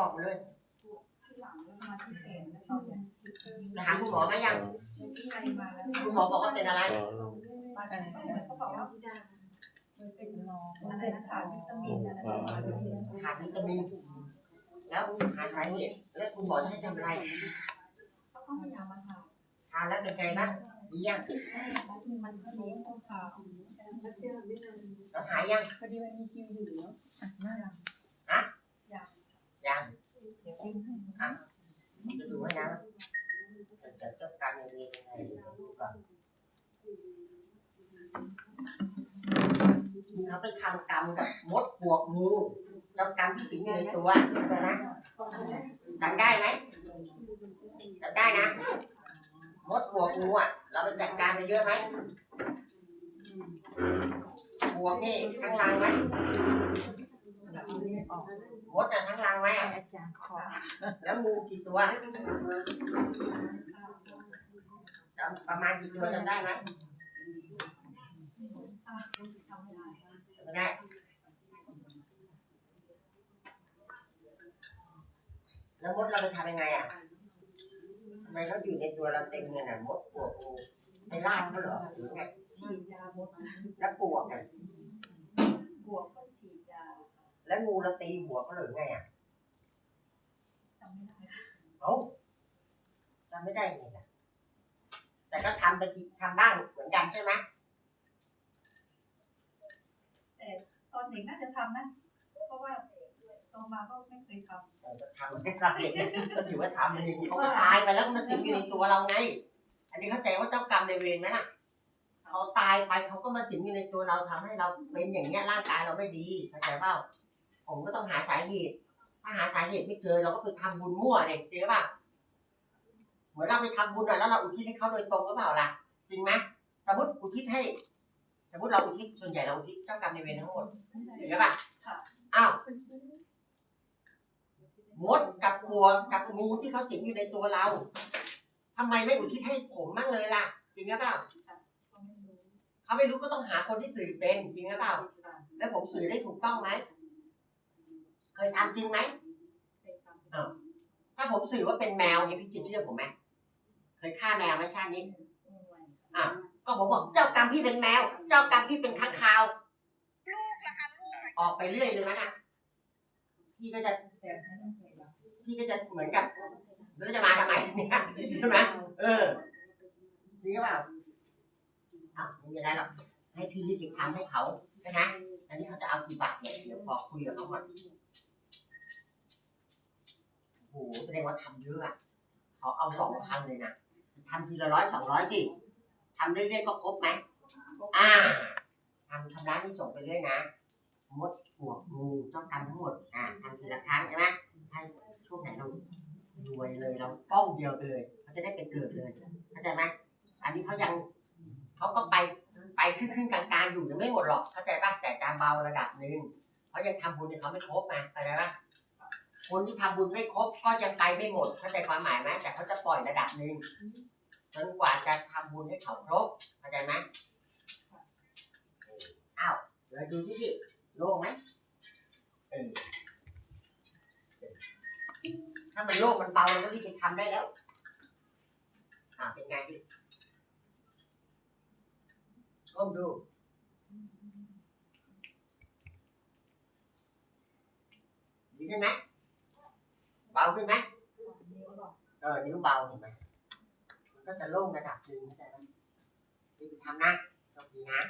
บอกเลยหลังแล้วมาที่แขนแล้วก็เนี่ยชิดเพิ่มไปหาคุณหมอไหมยังที่ใจมาแล้วคุณหมอบอกว่าเป็นอะไรมาจากเขาบอกว่ามันเป็นนองอะไรนะขาดวิตามินอะไรประมาณนี้ขาดวิตามินแล้วหาสาเหตุแล้วคุณหมอให้ทำอะไรเขาก็พยายามมาทำทานแล้วเป็นไงบ้างดียังเลี้ยงต้องขาแล้วหายยังพอดีมันมีคิวอยู่แล้วน่ารัก ยังเดี๋ยวซิ้งอะจะดูให้นะจะจะเจ้ากรรมในายเวรยังไงดูก่อนเขาไปทำกรรมกับมดบวกงูเจ้ากรรมที่สิงอยู่ในตัวเข้าใจไหมจำได้ไหมจำได้นะมดบวกงูอะ เราไปจัดการไปเยอะไหมบวกนี่ทั้งรังไหม มดอะทั้งรังไหมอะอาจารย์ขอแล้วงูกี่ตัวจำประมาณกี่ตัวจำได้ไหมจำไม่ได้แล้วมดเราไปทำยังไงอะทำไมเขาอยู่ในตัวเราเต็มเลยน่ะมดปวกงูไปล่าเขาเหรอหรือไงฉีดยาบดแล้วปวกอะบวกก็ฉีดยา แล้วงูเราตีหัวเขาหรือไงอะจำไม่ได้เอ้าจำไม่ได้ไงล่ะแต่ก็ทำไปกี่ทำบ้างเหมือนกันใช่ไหมตอนเด็กน่าจะทำนะ เพราะว่าโตมาก็ไม่เคยทำเออก็ทำไม่สำเร็จก็ถือว่าทำมันเองเขาก็ตายไปแล้วก็มันสิงอยู่ในตัวเราไง อันนี้เข้าใจว่าเจ้ากรรมในายเวรไหมน่ะเขาตายไปเขาก็มาสิงอยู่ในตัวเราทำให้เราเป็นอย่างเงี้ยร่างกายเราไม่ดีเข้าใจเปล่า ผมก็ต้องหาสาเหตุ ถ้าหาสาเหตุไม่เจอเราก็ไปทำบุญมั่วเด็กจริงหรือเปล่าเหมือนเราไปทำบุญอะแล้วเราอุทิศให้เขาโดยตรงหรือเปล่าล่ะ จริงไหมสมมติอุทิศให้ สมมติเราอุทิศส่วนใหญ่เราอุทิศเจ้ากรรมในายเวรทั้งหมดจริงหรือเปล่าอ้าวมดกับปวกกับงูที่เขาสิงอยู่ในตัวเราทำไมไม่อุทิศให้ผมบ้างเลยล่ะ จริงหรือเปล่าก็ไม่รู้เขาไม่รู้ก็ต้องหาคนที่สื่อเป็นจริงหรือเปล่า แล้วผมสื่อได้ถูกต้องไหม เคยทำจริงไหมเคยทำถ้าผมสื่อว่าเป็นแมวเนี่ยพี่จะเชื่อผมไหมเคยฆ่าแมวไหมชาตินี้ก็ผมบอกเจ้ากรรมพี่เป็นแมว เจ้ากรรมพี่เป็นค้างคาวออกไปเรื่อยเลยนะพี่ก็จะแต่ไม่ต้องใจเราพี่ก็จะเหมือนกับแล้วจะมาทำไมเนี่ยใช่ไหมเออจริงหรือเปล่าอ้าวไม่มีอะไรหรอกให้พี่รีบไปทำให้เขาใช่ไหมอันนี้เขาจะเอากี่บาทเนี่ยเดี๋ยวพอคุยกับเขาก่อน ดงว่าทำเยอะอะเขาเอาสองพันเลยนะทำทีละร้อยสองร้อยสิทำเรื่อยๆก็ครบไหมอ่าทำชำระที่ส่งไปเรื่อยนะมดปวกงูต้องทำทั้งหมดอ่าทำทีละครั้งใช่ไหมให้ช่วงไหนเรารวยเลยเราป้องเดียวไปเลยเขาจะได้ไปเกิดเลยเข้าใจไหมอันนี้เขายังเขาก็ไปไปครึ่งๆกลางๆอยู่ยังไม่หมดหรอกเข้าใจป่ะแต่การเบาระดับหนึ่งเขายังทำบุญเนี่ยเขาไม่ครบนะเข้าใจป่ะ คนที่ทำบุญไม่ครบก็ยังไปไม่หมดเข้าใจความหมายไหมแต่เขาจะปล่อยระดับหนึ่งจนกว่าจะทำบุญให้เขาครบเข้าใจไหมอ้าวเดี๋ยวดูที่ดิโล่งไหมเออถ้ามันโล่งมันเบาเราก็รีบไปทำได้แล้วอ่าเป็นไงพี่ก้มดู ดีขึ้นไหม เบาขึ้นไหมนิ้วหรอกเออ นิ้วเบาเห็นไหมมันก็จะโล่งระดับหนึ่งเข้าใจไหมรีบไปทำนะโชคดีนะ